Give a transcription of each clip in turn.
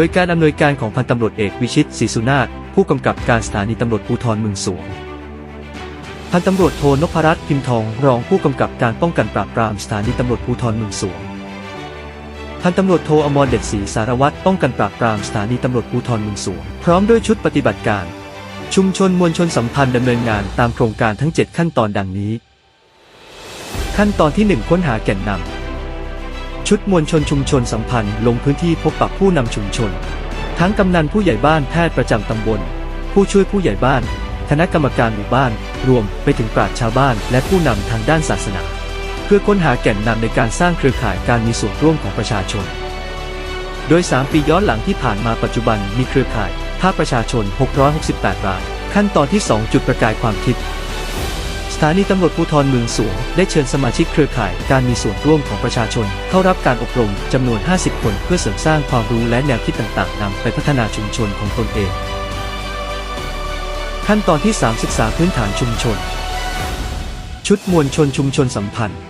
โดยการอำนวยการของพันตำรวจเอกวิชิตศรีสุนาถผู้กำกับการสถานีตำรวจภูธรเมืองสวง พันตำรวจโทนพรัตน์พิมพ์ทองรองผู้กำกับการป้องกันปราบปรามสถานีตำรวจภูธรเมืองสวง พันตำรวจโทอมรเด็ดศรีสารวัตรป้องกันปราบปรามสถานีตำรวจภูธรเมืองสวง พร้อมด้วยชุดปฏิบัติการ ชุมชนมวลชนสัมพันธ์ดำเนินงานตามโครงการทั้ง 7 ขั้นตอนดังนี้ ขั้นตอนที่ 1 ค้นหาแก่นนำ ชุดมวลชนชุมชนสัมพันธ์ลงพื้นที่พบปะผู้นำชุมชน ทั้งกำนันผู้ใหญ่บ้านแพทย์ประจำตำบล ผู้ช่วยผู้ใหญ่บ้าน คณะกรรมการหมู่บ้าน รวมไปถึงปราชญ์ชาวบ้านและผู้นำทางด้านศาสนา เพื่อค้นหาแก่นนำในการสร้างเครือข่ายการมีส่วนร่วมของประชาชน โดย 3 ปีย้อนหลังที่ผ่านมาปัจจุบันมีเครือข่ายภาคประชาชน 668 ราย ขั้นตอนที่ 2 จุดประกายความคิด ถานีตำรวจภูธรเมืองสวงได้เชิญสมาชิกเครือข่ายการมีส่วนร่วมของประชาชน เข้ารับการอบรมจำนวน 50 คน เพื่อเสริมสร้างความรู้และแนวคิดต่างๆนำไปพัฒนาชุมชนของตนเอง ขั้นตอนที่ 3 ศึกษาพื้นฐานชุมชน ชุดมวลชนชุมชนสัมพันธ์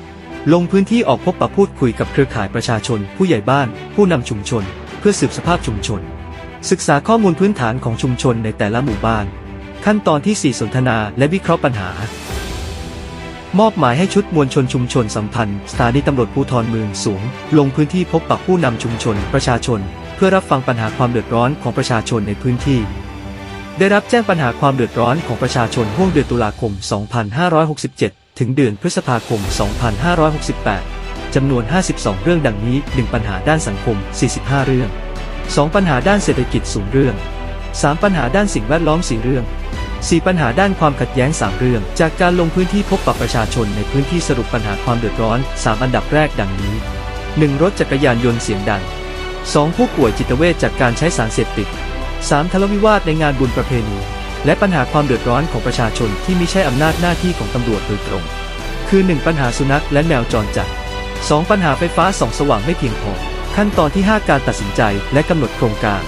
ลงพื้นที่ออกพบปะพูดคุยกับเครือข่ายประชาชน ผู้ใหญ่บ้าน ผู้นำชุมชน เพื่อสืบสภาพชุมชน ศึกษาข้อมูลพื้นฐานของชุมชนในแต่ละหมู่บ้าน ขั้นตอนที่ 4 สนทนาและวิเคราะห์ปัญหา มอบหมายให้ชุดมวลชนชุมชนสัมพันธ์สถานีตำรวจภูธรเมืองสูง ลงพื้นที่พบปะผู้นำชุมชน ประชาชน เพื่อรับฟังปัญหาความเดือดร้อนของประชาชนในพื้นที่ ได้รับแจ้งปัญหาความเดือดร้อนของประชาชนห่วงเดือนตุลาคม 2567 ถึงเดือนพฤษภาคม 2568 จำนวน 52 เรื่องดังนี้ 1 ปัญหาด้านสังคม 45 เรื่อง 2 ปัญหาด้านเศรษฐกิจสูงเรื่อง 3 ปัญหาด้านสิ่งแวดล้อม 4 เรื่อง 4 ปัญหาด้านความขัดแย้ง 3 เรื่อง จากการลงพื้นที่พบปะประชาชนในพื้นที่สรุปปัญหาความเดือดร้อน 3 อันดับแรกดังนี้ 1. รถจักรยานยนต์เสียงดัง 2. ผู้ป่วยจิตเวชจากการใช้สารเสพติด 3. ทะเลาะวิวาทในงานบุญประเพณี และปัญหาความเดือดร้อนของประชาชนที่ไม่ใช่อำนาจหน้าที่ของตำรวจโดยตรง คือ 1. ปัญหาสุนัขและแมวจรจัด 2. ปัญหาไฟฟ้าส่องสว่างไม่เพียงพอ ขั้นตอนที่ 5 การตัดสินใจและกำหนดโครงการ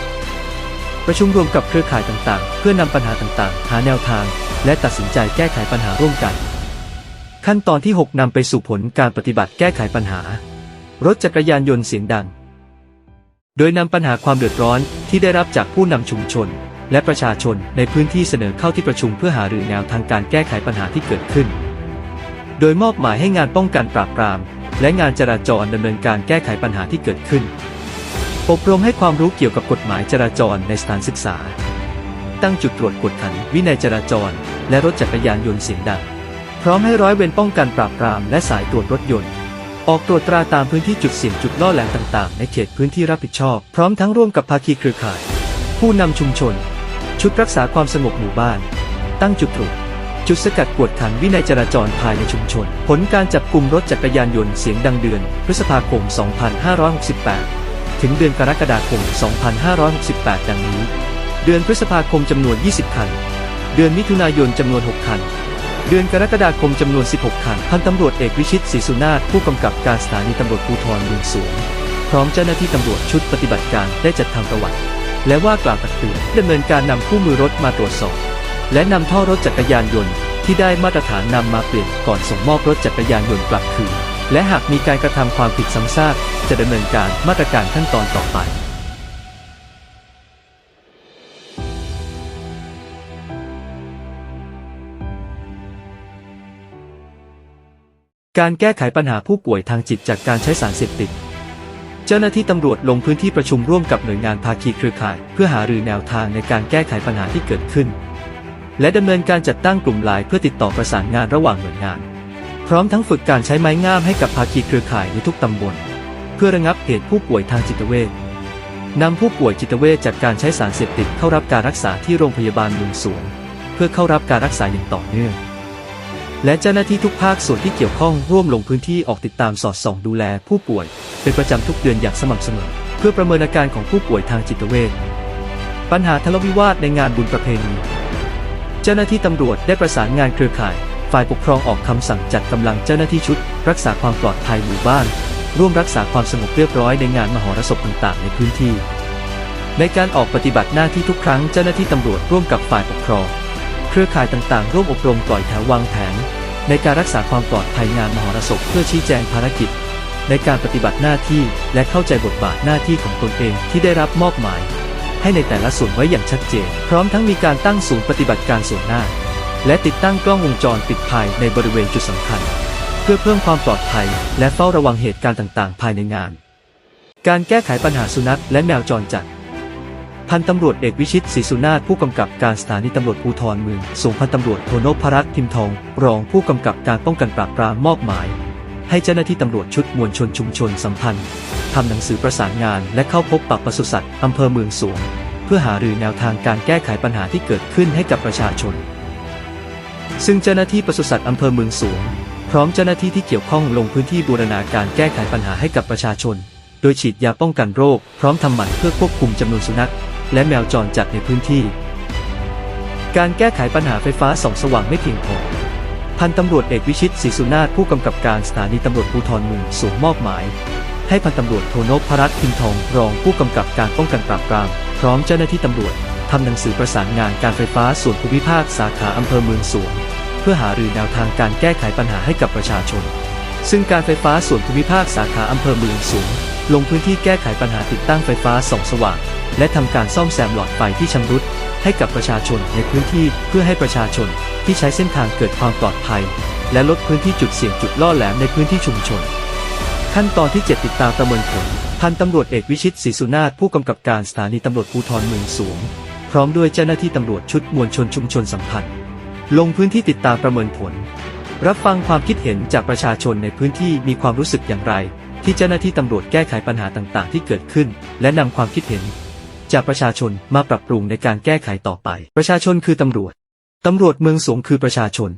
ประชุมรวมกับเครือข่ายต่างๆ เพื่อนำปัญหาต่างๆ หาแนวทาง และตัดสินใจแก้ไขปัญหาร่วมกัน ขั้นตอนที่ 6นำไปสู่ผลการปฏิบัติแก้ไขปัญหา รถจักรยานยนต์เสียงดัง โดยนำปัญหาความเดือดร้อนที่ได้รับจากผู้นำชุมชน และประชาชนในพื้นที่เสนอเข้าที่ประชุมเพื่อหารือแนวทางการแก้ไขปัญหาที่เกิดขึ้น โดยมอบหมายให้งานป้องกันปราบปราม และงานจราจรดำเนินการแก้ไขปัญหาที่เกิดขึ้น อบรมให้ความรู้เกี่ยวกับกฎหมายจราจรในสถานศึกษา ตั้งจุดตรวจกวดขันวินัยจราจร และรถจักรยานยนต์เสียงดัง พร้อมให้ร้อยเวรป้องกันปราบปรามและสายตรวจรถยนต์ ออกตรวจตราตามพื้นที่จุดเสี่ยงจุดล่อแหลมต่างๆ ในเขตพื้นที่รับผิดชอบ พร้อมทั้งร่วมกับภาคีเครือข่าย ผู้นำชุมชน ชุดรักษาความสงบหมู่บ้าน ตั้งจุดตรวจจุดสกัดกวดขันวินัยจราจรภายในชุมชน ผลการจับกลุ่มรถจักรยานยนต์เสียงดังเดือน พฤษภาคม 2568 ถึงเดือนกรกฎาคม 2568 ดังนี้ เดือนพฤษภาคมจำนวน 20 คัน เดือนมิถุนายนจำนวน 6 คัน เดือนกรกฎาคมจำนวน 16 คัน พันตำรวจเอกวิชิตศรีสุนาถผู้กำกับการสถานีตำรวจภูธรเมืองสูงพร้อมเจ้าหน้าที่ตำรวจชุดปฏิบัติการได้จัดทำประวัติ และว่ากล่าวตักเตือนดำเนินการนำคู่มือรถมาตรวจสอบ และนำท่อรถจักรยานยนต์ที่ได้มาตรฐานนำมาเปลี่ยนก่อนส่งมอบรถจักรยานยนต์กลับคืน และหากมีการกระทำความผิดซ้ำซากจะดำเนินการมาตรการขั้นตอนต่อไปการแก้ไขปัญหาผู้ป่วยทางจิตจากการใช้สารเสพติด เจ้าหน้าที่ตำรวจลงพื้นที่ประชุมร่วมกับหน่วยงานภาคีเครือข่าย เพื่อหารือแนวทางในการแก้ไขปัญหาที่เกิดขึ้น และดำเนินการจัดตั้งกลุ่มไลน์เพื่อติดต่อประสานงานระหว่างหน่วยงาน พร้อมทั้งฝึกการใช้ไม้งามให้กับภาคีเครือข่ายในทุกตำบล เพื่อระงับเหตุผู้ป่วยทางจิตเวชนำผู้ป่วยจิตเวชจากการใช้สารเสพติดเข้ารับการรักษาที่โรงพยาบาลเมืองสวงเพื่อเข้ารับการรักษาอย่างต่อเนื่อง และเจ้าหน้าที่ทุกภาคส่วนที่เกี่ยวข้องร่วมลงพื้นที่ออกติดตามสอดส่องดูแลผู้ป่วย เป็นประจำทุกเดือนอย่างสม่ำเสมอ เพื่อประเมินอาการของผู้ป่วยทางจิตเวชปัญหาทะเลาะวิวาทในงานบุญประเพณี เจ้าหน้าที่ตำรวจได้ประสานงานเครือข่าย ฝ่ายปกครองออกคำสั่งจัดกำลังเจ้าหน้าที่ชุด รักษาความปลอดภัยหมู่บ้าน ร่วมรักษาความสงบเรียบร้อยในงานมหรสพต่างๆ ในพื้นที่ ในการออกปฏิบัติหน้าที่ทุกครั้งเจ้าหน้าที่ตำรวจร่วมกับฝ่ายปกครอง เครือข่ายต่างๆ ร่วมอบรมปล่อยแถววางแผน ในการรักษาความปลอดภัยงานมหรสพเพื่อชี้แจงภารกิจ ในการปฏิบัติหน้าที่และเข้าใจบทบาทหน้าที่ของตนเองที่ได้รับมอบหมาย ให้ในแต่ละส่วนไว้อย่างชัดเจน พร้อมทั้งมีการตั้งศูนย์ปฏิบัติการส่วนหน้า และติดตั้งกล้องวงจรปิดภายในบริเวณจุดสำคัญ เพื่อเพิ่มความปลอดภัย และเฝ้าระวังเหตุการณ์ต่างๆ ภายในงาน การแก้ไขปัญหาสุนัขและแมวจรจัด พันตำรวจเอกวิชิตศรีสุนาถผู้กำกับการสถานีตำรวจภูธรเมืองส่งพันตำรวจโทนพรัตน์ทิมทอง รองผู้กำกับการป้องกันปราบปรามมอบหมาย ให้เจ้าหน้าที่ตำรวจชุดมวลชนชุมชนสัมพันธ์ทำหนังสือประสานงานและเข้าพบปรับปศุสัตว์อำเภอเมืองสวง เพื่อหารือแนวทางการแก้ไขปัญหาที่เกิดขึ้นให้กับประชาชน ซึ่งเจ้าหน้าที่ปศุสัตว์อำเภอเมืองสวงพร้อมเจ้าหน้าที่ที่เกี่ยวข้องลงพื้นที่บูรณาการแก้ไขปัญหาให้กับประชาชน โดยฉีดยาป้องกันโรค พร้อมทำหมันเพื่อควบคุมจำนวนสุนัข และแมวจรจัดในพื้นที่ การแก้ไขปัญหาไฟฟ้าส่องสว่างไม่เพียงพอพันตำรวจเอกวิชิตศรีสุนาถผู้กำกับการสถานีตำรวจภูธรเมืองสูงมอบหมาย ให้พันตำรวจโทนพรัตน์พิมทองรองผู้กำกับการป้องกันปราบปราม พร้อมเจ้าหน้าที่ตำรวจทำหนังสือประสานงานการไฟฟ้าส่วนภูมิภาคสาขาอำเภอเมืองสวง เพื่อหารือแนวทางการแก้ไขปัญหาให้กับประชาชน ซึ่งการไฟฟ้าส่วนภูมิภาคสาขาอำเภอเมืองสูง ลงพื้นที่แก้ไขปัญหาติดตั้งไฟฟ้าส่องสว่าง และทำการซ่อมแซมหลอดไฟที่ชำรุด ให้กับประชาชนในพื้นที่เพื่อให้ประชาชนที่ใช้เส้นทางเกิดความปลอดภัย และลดพื้นที่จุดเสี่ยงจุดล่อแหลมในพื้นที่ชุมชน ขั้นตอนที่ 7 ติดตามประเมินผลพันตำรวจเอกวิชิตศรีสุนาถผู้กำกับการสถานีตำรวจภูธรเมืองสูง พร้อมด้วยเจ้าหน้าที่ตำรวจชุดมวลชนชุมชนสัมพันธ์ ลงพื้นที่ติดตามประเมินผล รับฟังความคิดเห็นจากประชาชนในพื้นที่มีความรู้สึกอย่างไร ที่เจ้าหน้าที่ตำรวจแก้ไขปัญหาต่างๆ ที่เกิดขึ้น และนำความคิดเห็น จากประชาชนมาปรับปรุงในการแก้ไขต่อไป ประชาชนคือตำรวจตำรวจเมืองสงคือประชาชน